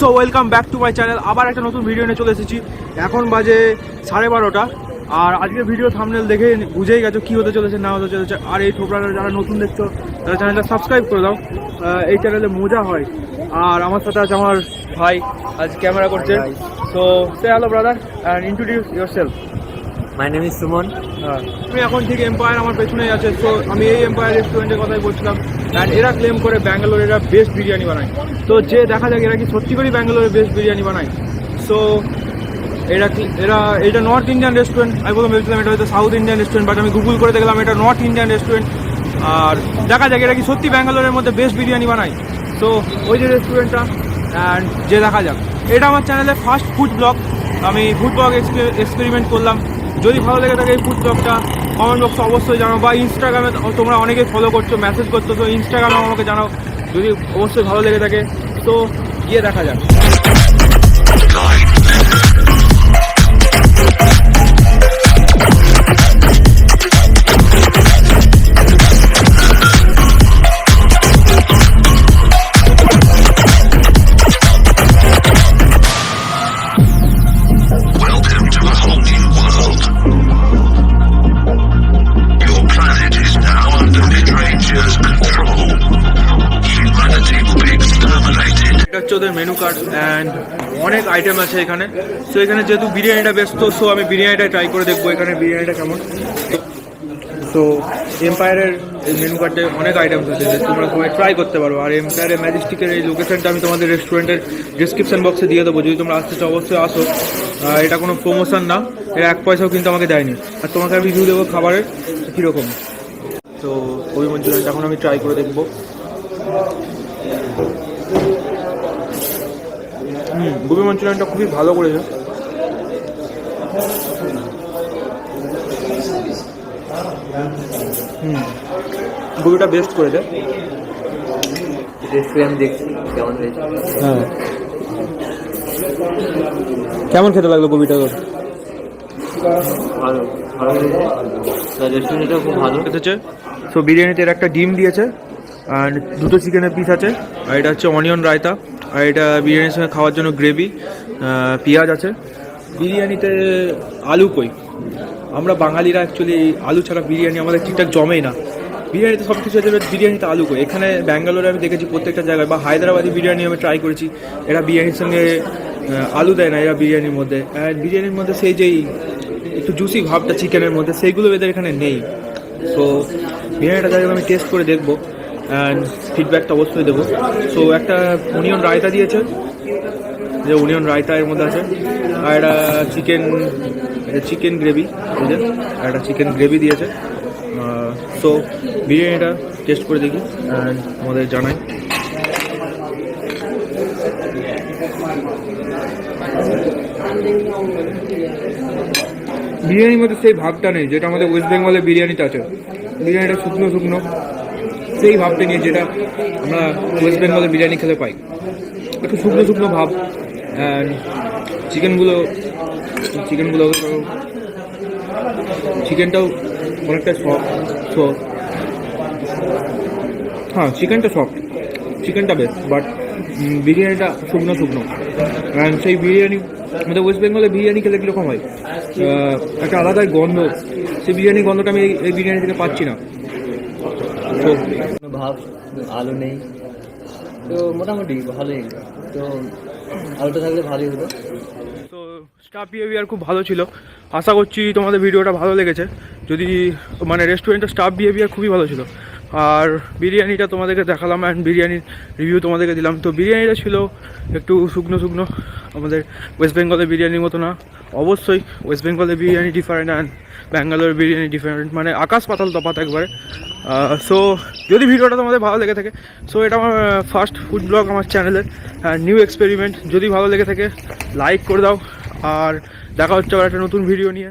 So welcome back to my channel আবার একটা নতুন ভিডিও নিয়ে চলে এসেছি। এখন বাজে সাড়ে বারোটা। আর আজকে ভিডিও থামনেল দেখে বুঝেই গেছো কী হতে চলেছে না হতে চলেছে। আর এই ঠোকরাটা যারা নতুন দেখছ তারা চ্যানেলটা সাবস্ক্রাইব করে দাও। এই চ্যানেলে মজা হয়। আর আমার সাথে আছে আমার ভাই আজ ক্যামেরা করছে। তো সে hello brother and introduce your yourself my name is Suman এখন ঠিক এম্পায়ার আমার পেছনেই আছে তো আমি এই এম্পায়ার রেস্টুরেন্টের কথাই বলছিলাম। অ্যান্ড এরা ক্লেম করে ব্যাঙ্গালোর এরা বেস্ট বিরিয়ানি বানায়। তো যে দেখা যাক, এরা কি সত্যি করেই ব্যাঙ্গালোরে বেস্ট বিরিয়ানি বানায়? সো এরা কি এরা এটা নর্থ ইন্ডিয়ান রেস্টুরেন্ট আমি প্রথম ভেবেছিলাম এটা হয়তো সাউথ ইন্ডিয়ান রেস্টুরেন্ট বাট আমি গুগল করে দেখলাম এটা নর্থ ইন্ডিয়ান রেস্টুরেন্ট আর দেখা যাক, এরা কি সত্যি ব্যাঙ্গালোরের মধ্যে বেস্ট বিরিয়ানি বানায়। তো ওই যে রেস্টুরেন্টটা অ্যান্ড যে দেখা যাক। এটা আমার চ্যানেলে ফার্স্ট ফুড ব্লগ আমি ফুড ব্লগ এক্সপেরিমেন্ট করলাম। যদি ভালো লেগে থাকে এই ফুড ব্লগটা কমেন্ট বক্সে অবশ্যই জানাও। বা ইনস্টাগ্রামে তোমরা অনেকে ফলো করছ মেসেজ করছ, তো ইনস্টাগ্রামে আমাকে জানাও, যদি অবশ্যই ভালো লেগে থাকে। তো গিয়ে দেখা যাক। এটা হচ্ছে ওদের মেনু কার্ড অ্যান্ড অনেক আইটেম আছে এখানে। সো এখানে যেহেতু বিরিয়ানিটা ব্যস্ত সো আমি বিরিয়ানিটা ট্রাই করে দেখব এখানে বিরিয়ানিটা কেমন। তো এম্পায়ারের এই মেনু কার্ডে অনেক আইটেম আছে যে তোমরা সবাই ট্রাই করতে পারো। আর এম্পায়ারের ম্যাজিস্টিকের এই লোকেশনটা আমি তোমাদের রেস্টুরেন্টের ডিসক্রিপশন বক্সে দিয়ে দেবো। যদি তোমরা আসতে চাও, অবশ্যই আসো। এটা কোনো প্রমোশন না এটা এক পয়সাও কিন্তু আমাকে দেয়নি। আর তোমাকে আমি রিভিউ দেবো খাবারের, কীরকম। তো ওই মঞ্চুরিয়ানটা এখন আমি ট্রাই করে দেখব। গোবি মঞ্চুরিয়ানটা খুবই ভালো করেছে। হুম গোবিটা বেস্ট করেছে। রেস্টুরেন্ট দেখছি কেমন হয়েছে? হ্যাঁ। কেমন খেতে লাগল গোবিটা তোর? ভালো ভালো হয়েছে। খুব ভালো। এসেছে তো বিরিয়ানিতে এর একটা ডিম দিয়েছে আর দুটো চিকেনের পিস আছে আর এটা হচ্ছে অনিয়ন রায়তা। আর এটা বিরিয়ানির সঙ্গে খাওয়ার জন্য গ্রেভি পেঁয়াজ আছে। বিরিয়ানিতে আলু কই? আমরা বাঙালিরা অ্যাকচুয়ালি আলু ছাড়া বিরিয়ানি আমাদের ঠিকঠাক জমেই না। বিরিয়ানিতে সব কিছু আছে বিরিয়ানিতে আলু কই? এখানে ব্যাঙ্গালোরে আমি দেখেছি প্রত্যেকটা জায়গায়, বা হায়দ্রাবাদি বিরিয়ানি আমি ট্রাই করেছি। এরা বিরিয়ানির সঙ্গে আলু দেয় না এরা বিরিয়ানির মধ্যে। আর বিরিয়ানির মধ্যে সেই যেই একটু জুসি ভাবটা চিকেনের মধ্যে, সেইগুলো এদের এখানে নেই। সো বিরিয়ানিটা যাই আমি টেস্ট করে দেখব। ফিডব্যাকটা অবশ্যই দেবো। সো একটা অনিয়ন রায়তা দিয়েছে, যে অনিয়ন রায়তা এর মধ্যে আছে, আর একটা চিকেন চিকেন গ্রেভি বুঝলেন আর একটা চিকেন গ্রেভি দিয়েছে। সো বিরিয়ানিটা টেস্ট করে দেখি অ্যান্ড আমাদের জানাই। বিরিয়ানির মধ্যে সেই ভাবটা নেই, যেটা আমাদের ওয়েস্ট বেঙ্গলের বিরিয়ানিটা আছে। বিরিয়ানিটা শুকনো শুকনো। সেই ভাবটা নিয়ে যেটা আমরা ওয়েস্ট বেঙ্গলের বিরিয়ানি খেতে পাই। একটু শুকনো শুকনো ভাব। চিকেনগুলো চিকেনগুলো চিকেনটাও অনেকটা সফট সো হ্যাঁ চিকেনটা সফট চিকেনটা বেশ বাট বিরিয়ানিটা শুকনো শুকনো। অ্যান্ড সেই বিরিয়ানি, আমাদের ওয়েস্ট বেঙ্গলে বিরিয়ানি খেলে কীরকম হয়? একটা আলাদাই গন্ধ। সেই বিরিয়ানি গন্ধটা আমি এই- বিরিয়ানি থেকে পাচ্ছি না। কোনো ভাব আলো নেই। তো মোটামুটি ভালোই। তো আলোটা থাকলে ভালোই হতো। তো স্টাফ বিহেভিয়ার খুব ভালো ছিল। আশা করছি তোমাদের ভিডিওটা ভালো লেগেছে। যদি মানে রেস্টুরেন্টের স্টাফ বিহেভিয়ার খুবই ভালো ছিল। আর বিরিয়ানিটা তোমাদেরকে দেখালাম অ্যান্ড বিরিয়ানির রিভিউ তোমাদেরকে দিলাম। তো বিরিয়ানিটা ছিল একটু শুকনো শুকনো, আমাদের ওয়েস্ট বেঙ্গলের বিরিয়ানির মতো না। অবশ্যই ওয়েস্ট বেঙ্গলের biryani different and Bangalore biryani different মানে আকাশ পাতাল তফাত একবারে। সো যদি ভিডিওটা তোমাদের ভালো লেগে থাকে সো এটা আমার ফার্স্ট ফুড ব্লগ আমার চ্যানেলের নিউ এক্সপেরিমেন্ট যদি ভালো লেগে থাকে লাইক করে দাও। আর দেখা হচ্ছে আবার একটা নতুন ভিডিও নিয়ে।